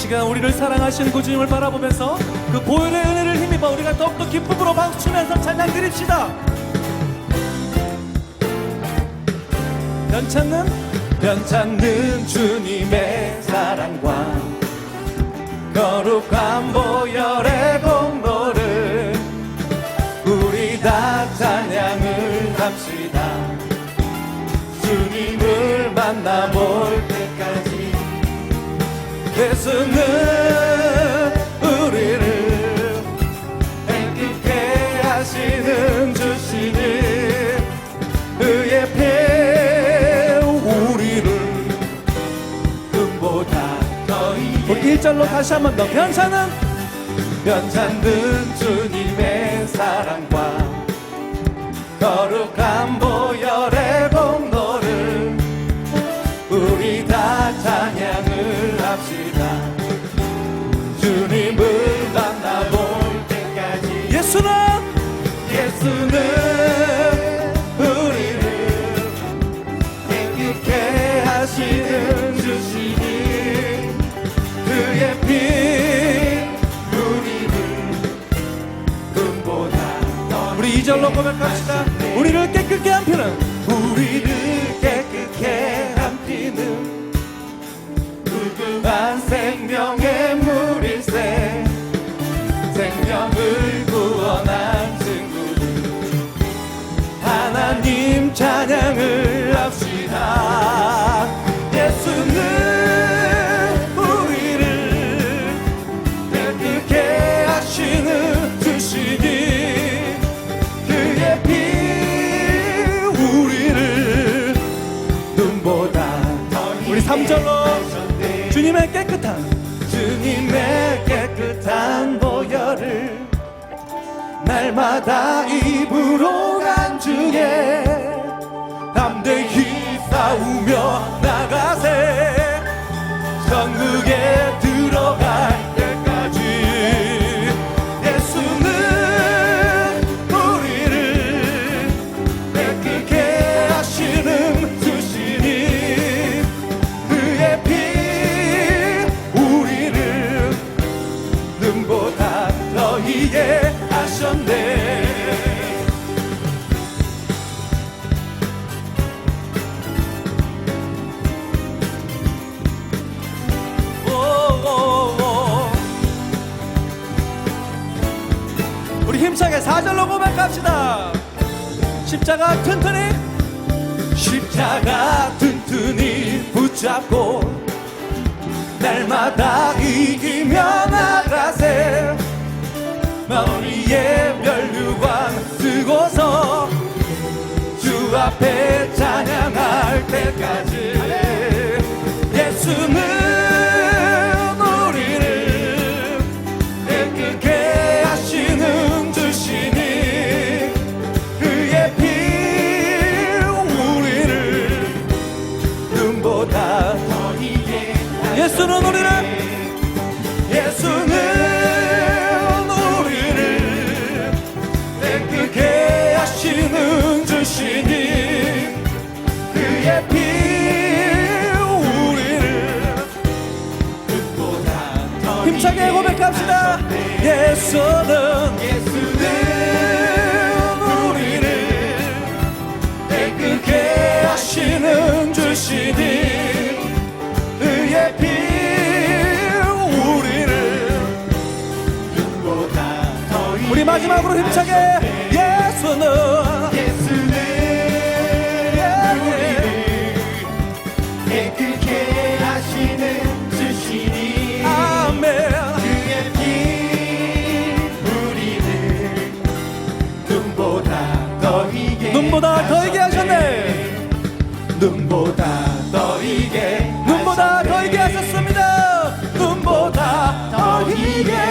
시간 우리를 사랑하시는 그 주님을 바라보면서 그 보혈의 은혜를 힘입어 우리가 더욱더 기쁨으로 박수치면서 찬양 드립시다. 변찮는 변찮는 주님의 사랑과 거룩한 보혈의 하시는 주시는 그의 피 우리를 금보다 더 우리 1절로 다시 한 번 더. 변찮은? 변찮는 주님의 사랑과 거룩한 보혈의 2절로 고백합시다. 우리를 깨끗게 한 피는 우리를 깨끗게 한 피는 무궁한 생명의 우리 3절로. 주님의 깨끗한 주님의 깨끗한 보혈을 날마다 입으 더 이게 하셨네 오, 오, 오. 우리 힘차게 사절로 고백합시다 십자가 튼튼히 십자가 튼튼히 붙잡고 날마다 이 예수는 우리를 예수는 우리를 깨끗게 하시는 주시니 그의 피 우리를 눈보다 더 힘차게 고백합시다. 예수는 예수 우리 마지막으로 힘차게 예수는. 예수는 우리를 깨끗게 하시는 주시니 아멘. 그의 피 우리를 눈보다 더 이게 눈보다 더 이게 하셨네. 눈보다 더 이게 눈보다 더 이게 하셨습니다. 눈보다 더 이게